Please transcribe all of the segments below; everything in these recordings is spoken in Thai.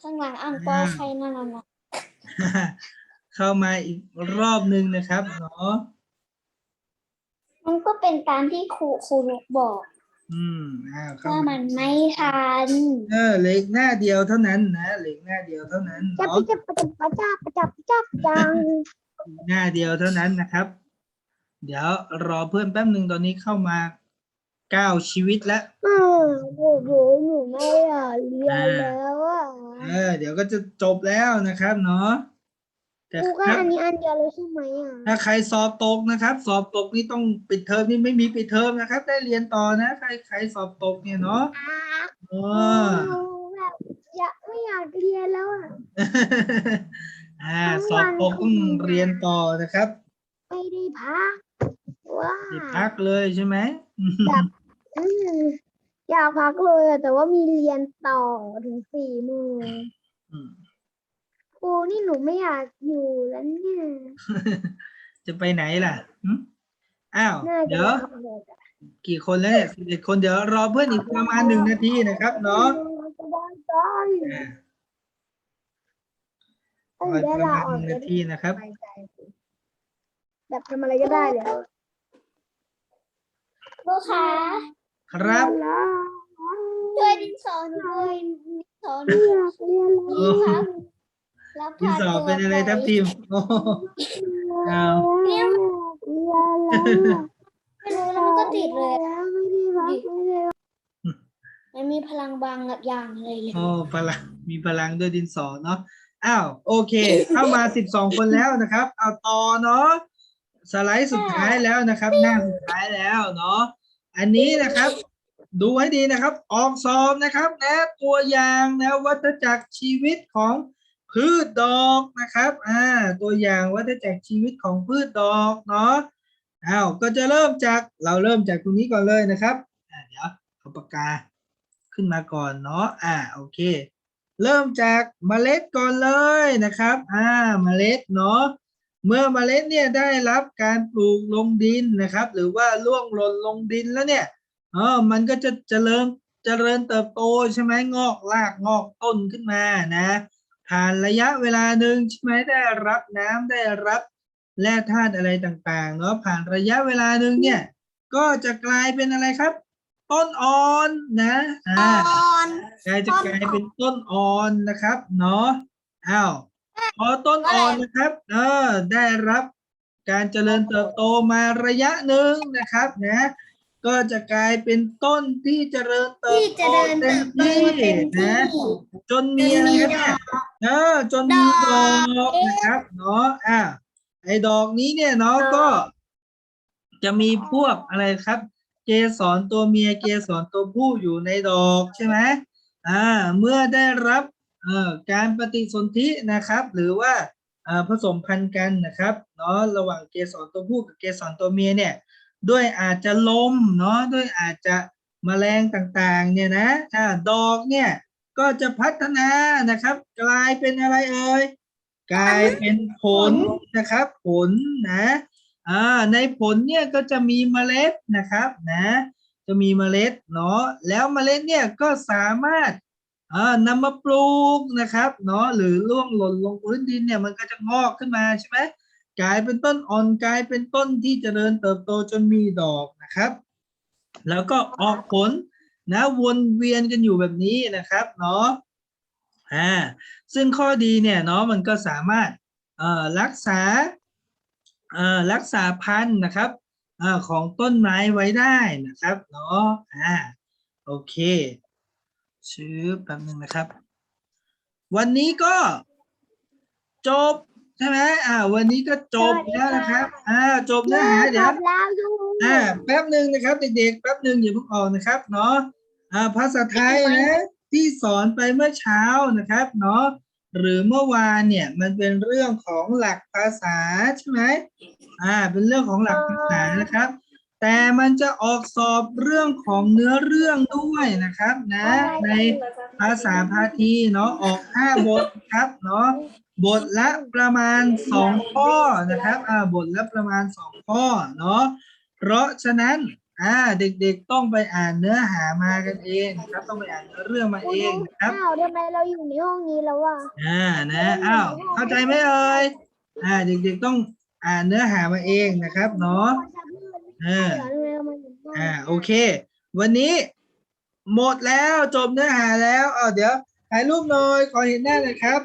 ข้างหลังอ่างเปาใครนั่นน่ะนะเข้ามาอีกรอบหนึ่งนะครับเนาะมันก็เป็นตามที่ครูครูนุกบอกอืมอ่าเข้าว่ามามันไม่ทันเออเหล็กหน้าเดียวเท่านั้นนะเหล็กหน้าเดียวเท่านั้นจับเนาะจับจับจับจับจับจับจังหน้าเดียวเท่านั้นนะครับ เดี๋ยวรอเพื่อนแป๊บหนึ่งตอนนี้เข้ามาเก้าชีวิตแล้ว เออโอ้โหหนูไม่อยากเรียนแล้วอะ เออเดี๋ยวก็จะจบแล้วนะครับเนาะแต่ครูก็ถ้าอันนี้อันเดียวเลยใช่ไหมอะ ถ้าใครสอบตกนะครับ สอบตกนี่ต้องปิดเทอมนี่ไม่มีปิดเทอมนะครับ ได้เรียนต่อนะ ใครใครสอบตกเนี่ยเนาะเออแบบอยากไม่อยากเรียนแล้วอะ อ่า สอบตกต้องเรียนต่อนะครับไม่ได้พักว้าติดพักเลยใช่ไหม อืม อยากพักเลยอะแต่ว่ามีเรียนต่อถึงสี่โมงอืม ครูนี่หนูไม่อยากอยู่แล้วเนี่ย จะไปไหนล่ะหึอ้าว น่าจะเดี๋ยวพักเลยอะกี่คนแล้วเนี่ยสิบเอ็ดคนเดี๋ยวรอเพื่อนอีกประมาณหนึ่งนาทีนะครับเนาะสบายใจอ่าเอ้ยรอเดี๋ยวประลามาณอหอกนึ่งจะนาได้ทีนะครับสบายใจสิแบบทำอะไรก็ได้แล้วลูกค้า ครับแล้วช่วยดินสอหนูด้วยดินสอหนูไม่อยากเรียนแล้วนี่ครับแล้วที่พาสอบตัวเป็นอะไรทัพทีมโอ้โหอ้าวเรียนแล้วไม่รู้แล้วมันก็ติดเลยแล้วไม่ได้พักไม่ได้มันมีพลังบางอย่างเลยเลยโอ้พลังมีพลังด้วยดินสอเนาะอ้าวโอเค เข้ามาสิบสองคนแล้วนะครับ เอาต่อเนาะสไลด์สุดท้ายแล้วนะครับ หน้าสุดท้ายแล้วเนาะ อันนี้นะครับ ดูให้ดีนะครับ ออกสอบนะครับนะตัวอย่างนะวัฏจักรชีวิตของพืชดอกนะครับอ่าตัวอย่างวัฏจักรชีวิตของพืชดอกเนาะอ้าวก็จะเริ่มจากเราเริ่มจากตรงนี้ก่อนเลยนะครับอ่าเดี๋ยวเอาปากกาขึ้นมาก่อนเนาะอ่าโอเค เริ่มจากเมล็ดก่อนเลยนะครับอ่าเมล็ดเนาะ เมื่อเมล็ดเนี่ยได้รับการปลูกลงดินนะครับ หรือว่าล่วงหล่นลงดินแล้วเนี่ยเออมันก็จะเจริญเจริญเติบโตใช่ไหมงอกรากงอกต้นขึ้นมานะผ่านระยะเวลาหนึ่งใช่ไหมได้รับน้ำได้รับแร่ธาตุอะไรต่างๆเนาะผ่านระยะเวลาหนึ่งเนี่ย ก็จะกลายเป็นอะไรครับ ต้นอ่อนนะอ่านกลายจะกลายเป็นต้นอ่อนนะครับเนาะอ้าว พอต้นอ่อนนะครับ เออ ได้รับการเจริญเติบโตมาระยะหนึ่งนะครับนะก็จะกลายเป็นต้นที่เจริญเติบโตเดินเต็เติมบโตที่นะจนมีอะไรครับเนี่ยเออจนมีดอกนะครับเนาะอ่าไอ้ดอกนี้เนี่ยเนาะก็ จะมีพวกอะไรครับ เกสรตัวเมียเกสรตัวผู้อยู่ในดอกใช่ไหมอ่า เมื่อได้รับ เอ่อการปฏิสนธินะครับ หรือว่าอ่าผสมพันธุ์กันนะครับเนาะระหว่างเกสรตัวผู้กับเกสรตัวเมียเนี่ยด้วยอาจจะลมเนาะด้วยอาจจะแมลงต่างๆเนี่ยนะอ่าดอกเนี่ยก็จะพัฒนานะครับ กลายเป็นอะไรเอ่ยกลายเป็นผลนะครับ ผลนะอ่าในผลเนี่ยก็จะมีเมล็ดนะครับนะจะมีเมล็ดเนาะแล้วเมล็ดเนี่ยก็สามารถ นำมาปลูกนะครับเนาะหรือร่วงหล่นลงพื้นดินเนี่ยมันก็จะงอกขึ้นมาใช่ไหมกลายเป็นต้นอ่อนกลายเป็นต้นที่จเจริญเติบโตจนมีดอกนะครับ แล้วก็ออกผลนะวนเวียนกันอยู่แบบนี้นะครับเนาะอ่าซึ่งข้อดีเนี่ยเนาะมันก็สามารถเอ่อรักษาเอ่อรักษาพันธุ์นะครับเอ่อของต้นไม้ไว้ได้นะครับเนาะอ่าโอเค ชื่อแป๊บหนึงนะครับ วันนี้ก็จบใช่ไหมอ่า วันนี้ก็จบแล้วนะครับ อ่า จบเนื้อหาเดี๋ยวแล้วอยู่อ่า แป๊บหนึ่งนะครับ เด็กๆ แป๊บหนึ่งอย่าเพิ่งออกนะครับ เนาะ อ่า ภาษาไทยนะที่สอนไปเมื่อเช้านะครับ เนาะ หรือเมื่อวานเนี่ย มันเป็นเรื่องของหลักภาษาใช่ไหมอ่า เป็นเรื่องของหลักภาษานะครับ แต่มันจะออกสอบเรื่องของเนื้อเรื่องด้วยนะครับนะ ในภาษาพาทีเนาะออกห้าบทครับเนาะบทละประมาณสองข้อนะครับอ่าบทละประมาณสองข้อเนาะเพราะฉะนั้นอ่าเด็กๆต้องไปอ่านเนื้อหามากันเองนะครับต้องไปอ่านเรื่องมาเองนะครับอ้าวทำไมเราอยู่ในห้องนี้แล้วอะอ่านะอ้าวเข้าใจไหมเอ่ยอ่าเด็กๆต้องอ่านเนื้อหามาเองนะครับเนาะ เออเดี๋ยวเรามาอยู่ห้องอ่าโอเค วันนี้หมดแล้วจบเนื้อหาแล้วเอาเดี๋ยวถ่ายรูปหน่อยขอเห็นหน้าหน่อยครับ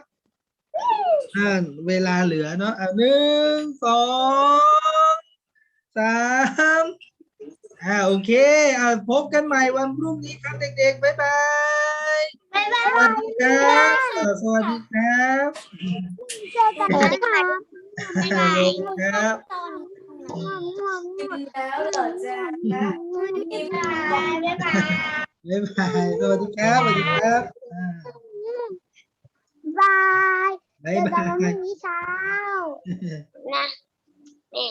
อ่าเวลาเหลือเนาะอ่าหนึ่งสองสามอ่าโอเคอ่าพบกันใหม่วันพรุ่งนี้ครับเด็กๆบ๊ายบายบ๊ายบายสวัสดีครับอ่าสวัสดีครับเจอกันนะคะสวัสดีครับ ต แล้วเหรอจ๊ะบ๊ายบายบ๊ายบายบ๊ายบายสวัสดีครับสวัสดีครับอ่าบายบ๊าเจยอกันบาวันพยรุ่งนี้เช้านะนี่